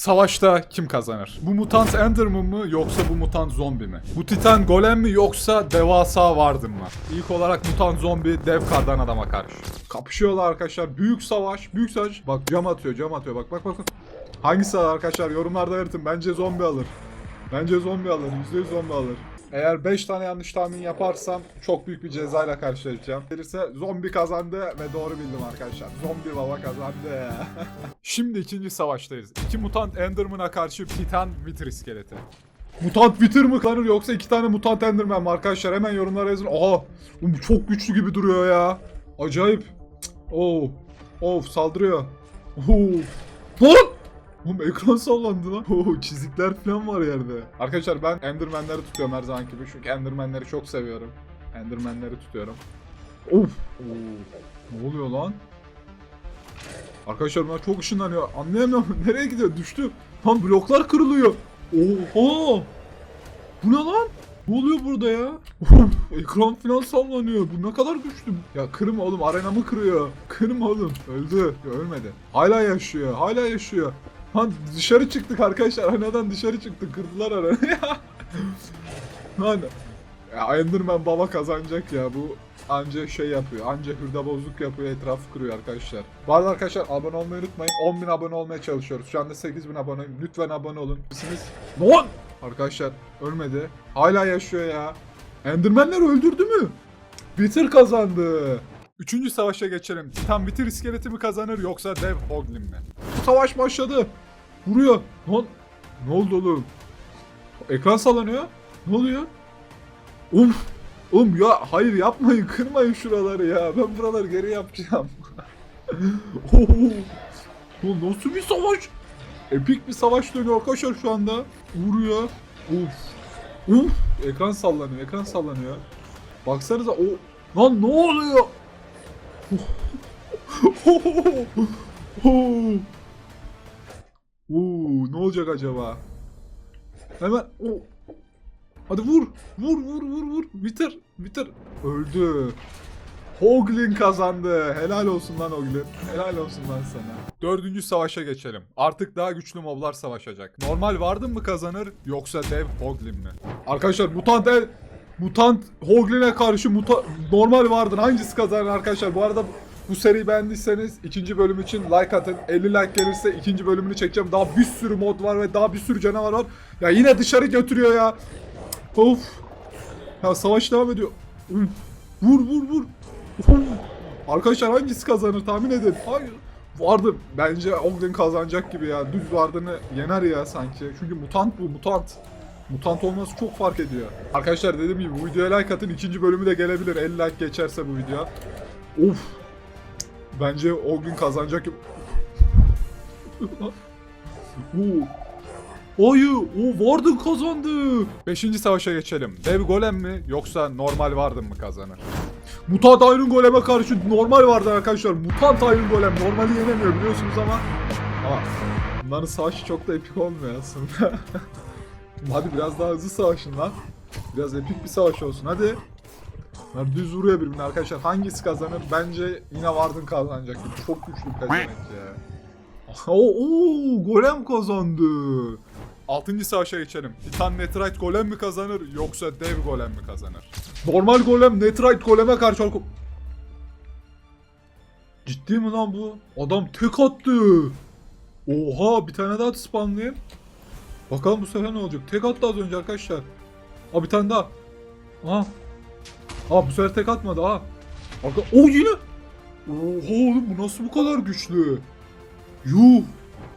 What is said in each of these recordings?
Savaşta kim kazanır? Bu mutant Enderman mı yoksa bu mutant zombi mi? Bu titan golem mi yoksa devasa Warden mı? İlk olarak mutant zombi dev kardan adama karşı. Kapışıyorlar arkadaşlar. Büyük savaş, büyük savaş. Bak cam atıyor, cam atıyor. Bak bak. bak. Hangisi alır arkadaşlar? Yorumlarda belirtin. Bence zombi alır. Bence zombi alır. %100 zombi alır. Eğer 5 tane yanlış tahmin yaparsam çok büyük bir cezayla karşılaşacağım. Gelirse zombi kazandı ve doğru bildim arkadaşlar. Zombi baba kazandı. Şimdi ikinci savaştayız. İki mutant Enderman'a karşı Titan Wither iskeleti. Mutant Wither mı kanır yoksa iki tane mutant Enderman mi arkadaşlar? Hemen yorumlara yazın. Aha! Bu çok güçlü gibi duruyor ya. Acayip. Oo. Of saldırıyor. Oo. Lan! Oğlum ekran sallandı lan. Oo, çizikler falan var yerde. Arkadaşlar ben Enderman'leri tutuyorum her zaman gibi. Çünkü Enderman'leri çok seviyorum. Enderman'leri tutuyorum. Of. Oo. Ne oluyor lan? Arkadaşlar bunlar çok ışınlanıyor. Anlayamıyorum. Nereye gidiyor? Düştü. Lan bloklar kırılıyor. Oha. Bu ne lan? Ne oluyor burada ya? Ekran falan sallanıyor. Bu ne kadar güçlü. Ya kırma oğlum arenamı kırıyor. Kırma oğlum. Öldü. Ya, ölmedi. Hala yaşıyor. Hala yaşıyor. Lan dışarı çıktık arkadaşlar. Arenadan dışarı çıktık. Kırdılar arenayı. Lan. Ya baba kazanacak ya. Bu anca şey yapıyor. Anca hırdabozluk yapıyor. Etrafı kırıyor arkadaşlar. Bu arada arkadaşlar abone olmayı unutmayın. 10.000 abone olmaya çalışıyoruz. Şu anda 8.000 aboneyim. Lütfen abone olun. Misiniz? Lan! Arkadaşlar ölmedi. Hala yaşıyor ya. Endermanler öldürdü mü? Bitir kazandı. Üçüncü savaşa geçelim. Titan Bitir iskeleti mi kazanır yoksa Dev Hoglin mi? Bu savaş başladı. Vuruyor. Lan ne oldu oğlum? Ekran sallanıyor. Ne oluyor? Oğlum, oğlum ya hayır yapmayın kırmayın şuraları ya. Ben buraları geri yapacağım. Oo, Bu nasıl bir savaş? Epik bir savaş dönüyor arkadaşlar şu anda. Vuruyor. Uf. Uf. Ekran sallanıyor, ekran sallanıyor. Baksanıza o... Lan ne oluyor? Oo, ne olacak acaba? Hemen o Hadi vur. Vur vur vur vur. Bitir. Bitir. Öldü. Hoglin kazandı. Helal olsun lan Hoglin. Helal olsun lan sana. Dördüncü savaşa geçelim. Artık daha güçlü moblar savaşacak. Normal Warden mı kazanır yoksa dev Hoglin mi? Arkadaşlar mutant el, mutant Hoglin'e karşı muta, normal Warden hangisi kazanır arkadaşlar? Bu arada bu seriyi beğendiyseniz ikinci bölüm için like atın. 50 like gelirse ikinci bölümünü çekeceğim. Daha bir sürü mod var ve daha bir sürü canavar var. Ya yine dışarı götürüyor ya. Of. Ya savaş devam ediyor. Vur vur vur. Uf. Arkadaşlar hangisi kazanır tahmin edin. Hayır. Warden. Bence Ogden kazanacak gibi ya. Düz Warden'ı yener ya sanki. Çünkü mutant bu mutant. Mutant olması çok fark ediyor. Arkadaşlar dediğim gibi bu videoya like atın. ikinci bölümü de gelebilir. 50 like geçerse bu video. Of. Bence Ogden kazanacak gibi. Oo. Ayı, o Warden kazandı. Beşinci savaşa geçelim. Dev Golem mi yoksa normal Warden mı kazanır? Mutant Iron Golem'e karşı normal Warden arkadaşlar. Mutant Iron Golem normali yenemiyor biliyorsunuz ama. Ama bunların savaşı çok da epik olmuyor aslında. hadi biraz daha hızlı savaşın lan. Biraz epik bir savaş olsun hadi. Bunlar düz vuruyor birbirine arkadaşlar. Hangisi kazanır? Bence yine Warden kazanacak. Çok güçlü bir pezevenk ya. Oo, golem kazandı. Altıncı savaşa geçelim. Titan Netrite golem mi kazanır yoksa dev golem mi kazanır? Normal golem Netrite goleme karşı Ciddi mi lan bu? Adam tek attı. Oha bir tane daha spawnlayayım. Bakalım bu sefer ne olacak? Tek attı az önce arkadaşlar. Aa bir tane daha. Aha. Aa bu sefer tek atmadı ha. Arka... O yine. Oha oğlum bu nasıl bu kadar güçlü? Yuh.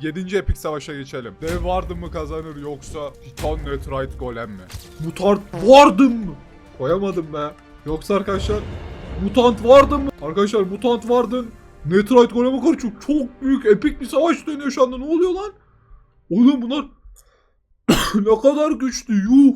7. epik savaşa geçelim. Dev Warden mı kazanır yoksa Titan Netrite Golem mi? Mutant Warden mı? Koyamadım be. Yoksa arkadaşlar Mutant Warden mı? Arkadaşlar Mutant Warden Netrite Golem'e karşı çok, çok büyük epik bir savaş dönüyor şu anda. Ne oluyor lan? Oğlum bunlar ne kadar güçlü yuh.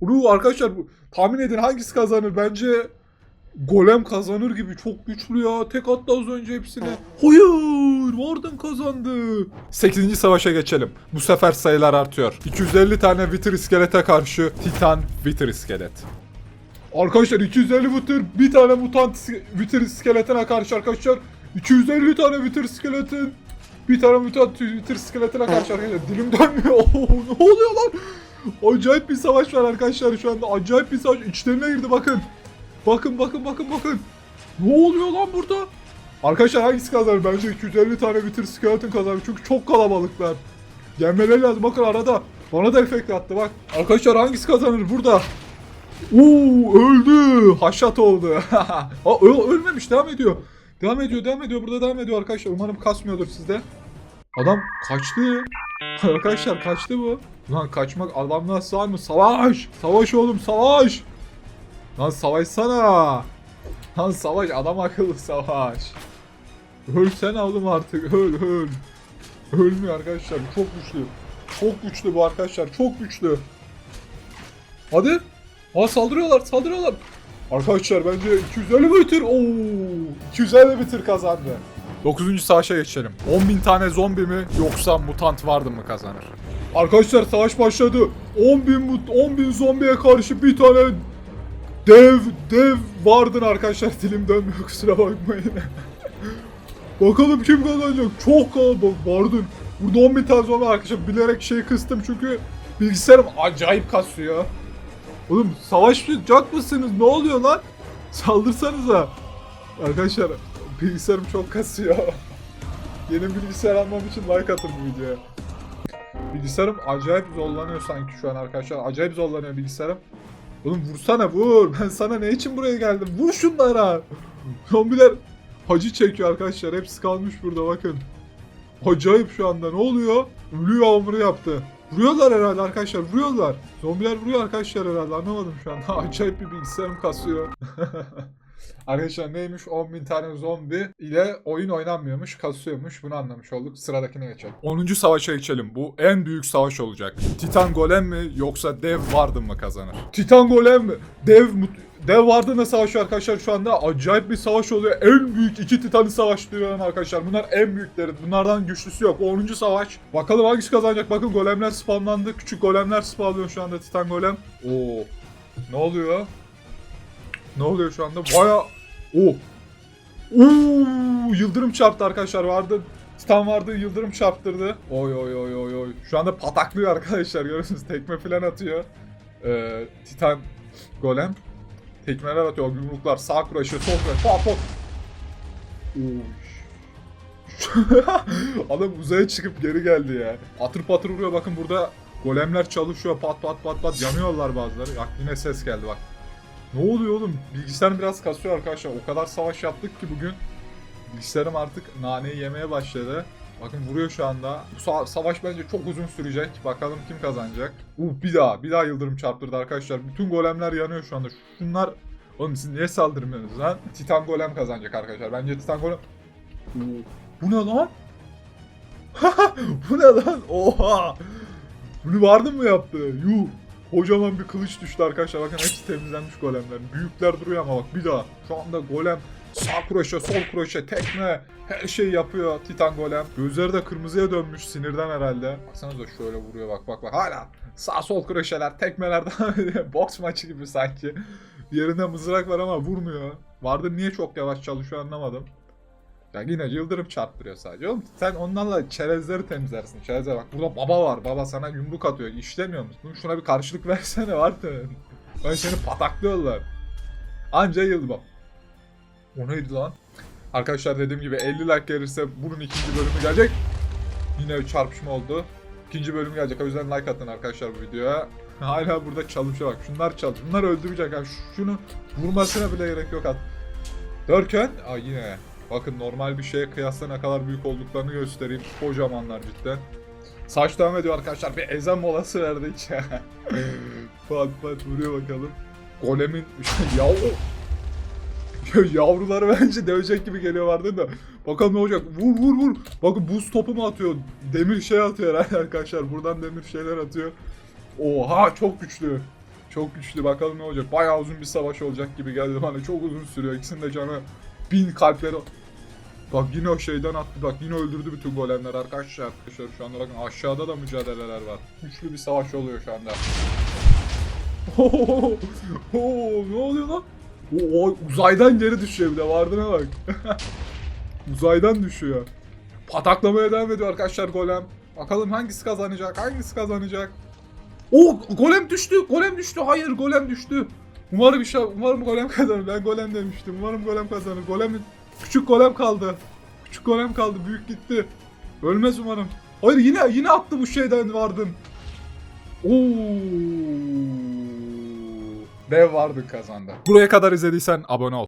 Bunu arkadaşlar bu, tahmin edin hangisi kazanır? Bence Golem kazanır gibi çok güçlü ya. Tek attı az önce hepsine. Hayır! Warden kazandı. 8. savaşa geçelim. Bu sefer sayılar artıyor. 250 tane Wither iskelete karşı Titan Wither iskelet. Arkadaşlar 250 Wither bir tane mutant Wither iskeletine karşı arkadaşlar 250 tane Wither iskeletin Bir tane mutant Twitter skeletine karşı arkadaşlar. Dilim dönmüyor. Oo, ne oluyor lan? Acayip bir savaş var arkadaşlar şu anda. Acayip bir savaş. İçlerine girdi bakın. Bakın bakın bakın bakın. Ne oluyor lan burada? Arkadaşlar hangisi kazanır? Bence 250 tane bitir skeleton kazanır. Çünkü çok kalabalıklar. Yenmeleri lazım. Bakın arada. Bana da efekt attı bak. Arkadaşlar hangisi kazanır burada? Oo öldü. Haşat oldu. Ö- ölmemiş devam ediyor. Devam ediyor devam ediyor. Burada devam ediyor arkadaşlar. Umarım kasmıyordur sizde. Adam kaçtı. Arkadaşlar kaçtı bu. Lan kaçmak adamlar sağ mı? Savaş! Savaş oğlum savaş! Lan savaşsana! Lan savaş adam akıllı savaş. Ölsene oğlum artık öl öl. Ölmüyor arkadaşlar çok güçlü. Çok güçlü bu arkadaşlar çok güçlü. Hadi. Aa saldırıyorlar saldırıyorlar. Arkadaşlar bence 250 bitir. Oo 250 bitir kazandı. 9. savaşa geçelim. 10.000 tane zombi mi yoksa mutant vardı mı kazanır? Arkadaşlar savaş başladı. 10.000 mut 10.000 zombiye karşı bir tane dev dev vardın arkadaşlar. Dilim dönmüyor kusura bakmayın. Bakalım kim kazanacak. Çok kalabalık vardın. Burada 10.000 tane zombi arkadaşlar. Bilerek şey kıstım çünkü bilgisayarım acayip kasıyor. Oğlum savaşacak mısınız? Ne oluyor lan? Saldırsanıza. Arkadaşlar bilgisayarım çok kasıyor. Yeni bilgisayar almam için like atın bu videoya. Bilgisayarım acayip zorlanıyor sanki şu an arkadaşlar. Acayip zorlanıyor bilgisayarım. Oğlum vursana vur. Ben sana ne için buraya geldim? Vur şunlara. Zombiler hacı çekiyor arkadaşlar. Hepsi kalmış burada bakın. Acayip şu anda. Ne oluyor? Ölü yağmuru yaptı. Vuruyorlar herhalde arkadaşlar. Vuruyorlar. Zombiler vuruyor arkadaşlar herhalde. Anlamadım şu anda. Acayip bir bilgisayarım kasıyor. Arkadaşlar neymiş 10.000 tane zombi ile oyun oynanmıyormuş, kasıyormuş. Bunu anlamış olduk. Sıradakine geçelim. 10. savaşa geçelim. Bu en büyük savaş olacak. Titan Golem mi yoksa Dev Warden mı kazanır? Titan Golem mi? Dev mut- Dev Warden'la savaşıyor arkadaşlar şu anda. Acayip bir savaş oluyor. En büyük iki Titan'ı savaştırıyor arkadaşlar. Bunlar en büyükleri. Bunlardan güçlüsü yok. 10. savaş. Bakalım hangisi kazanacak. Bakın golemler spamlandı. Küçük golemler spamlıyor şu anda Titan Golem. Oo. Ne oluyor? Ne oluyor şu anda? Baya... Oo. Oo, yıldırım çarptı arkadaşlar vardı. Titan vardı yıldırım çarptırdı. Oy oy oy oy oy. Şu anda pataklıyor arkadaşlar görüyorsunuz tekme falan atıyor. Ee, Titan golem. Tekmeler atıyor yumruklar sağ kuraşı sol kuraşı pop pop. Adam uzaya çıkıp geri geldi ya. Atır patır vuruyor bakın burada golemler çalışıyor pat pat pat pat yanıyorlar bazıları. Bak yine ses geldi bak. Ne oluyor oğlum? Bilgisayarım biraz kasıyor arkadaşlar. O kadar savaş yaptık ki bugün. Bilgisayarım artık naneyi yemeye başladı. Bakın vuruyor şu anda. Bu sa- savaş bence çok uzun sürecek. Bakalım kim kazanacak. Uh bir daha. Bir daha yıldırım çarptırdı arkadaşlar. Bütün golemler yanıyor şu anda. Şunlar... Oğlum siz niye saldırmıyorsunuz lan? Titan golem kazanacak arkadaşlar. Bence Titan golem... Bu ne lan? bu ne lan? Oha! Bunu vardın mı yaptı? Yuh! Kocaman bir kılıç düştü arkadaşlar. Bakın hepsi temizlenmiş golemler. Büyükler duruyor ama bak bir daha. Şu anda golem sağ kroşe, sol kroşe, tekme her şeyi yapıyor Titan golem. Gözleri de kırmızıya dönmüş sinirden herhalde. Baksanıza şöyle vuruyor bak bak bak. Hala sağ sol kroşeler, tekmeler. Boks maçı gibi sanki. Yerinde mızrak var ama vurmuyor. Vardı niye çok yavaş çalışıyor anlamadım. Ya yine yıldırım çarptırıyor sadece. Oğlum sen onlarla çerezleri temizlersin. Çerezler bak burada baba var. Baba sana yumruk atıyor. İşlemiyor musun? Şuna bir karşılık versene var Ben seni pataklıyorlar. Anca yıldı bak. O neydi lan? Arkadaşlar dediğim gibi 50 like gelirse bunun ikinci bölümü gelecek. Yine çarpışma oldu. İkinci bölüm gelecek. O yüzden like atın arkadaşlar bu videoya. Hala burada çalışıyor bak. Şunlar çalış. Bunlar öldürecek. Şunu vurmasına bile gerek yok at. Derken aa yine Bakın normal bir şeye kıyasla ne kadar büyük olduklarını göstereyim. Kocamanlar cidden. Saç devam ediyor arkadaşlar. Bir ezan molası verdik. pat pat vuruyor bakalım. Golemin yavru Yavruları bence dövecek gibi geliyor vardı da. Bakalım ne olacak. Vur vur vur. Bakın buz topu mu atıyor? Demir şey atıyor herhalde arkadaşlar. Buradan demir şeyler atıyor. Oha çok güçlü. Çok güçlü. Bakalım ne olacak. Bayağı uzun bir savaş olacak gibi geldi bana. Çok uzun sürüyor. İkisinin de canı bin kalpleri. Bak yine o şeyden attı. Bak yine öldürdü bütün golemler arkadaşlar. Arkadaşlar şu anda bakın aşağıda da mücadeleler var. Güçlü bir savaş oluyor şu anda. Oo, ne oluyor lan? Oo, uzaydan geri düşüyor bir de vardığına bak. uzaydan düşüyor. Pataklamaya devam ediyor arkadaşlar golem. Bakalım hangisi kazanacak? Hangisi kazanacak? O golem düştü. Golem düştü. Hayır golem düştü. Umarım bir umarım golem kazanır. Ben golem demiştim. Umarım golem kazanır. Golem küçük golem kaldı. Küçük golem kaldı. Büyük gitti. Ölmez umarım. Hayır yine yine attı bu şeyden vardın. Oo. Dev vardı kazandı. Buraya kadar izlediysen abone ol.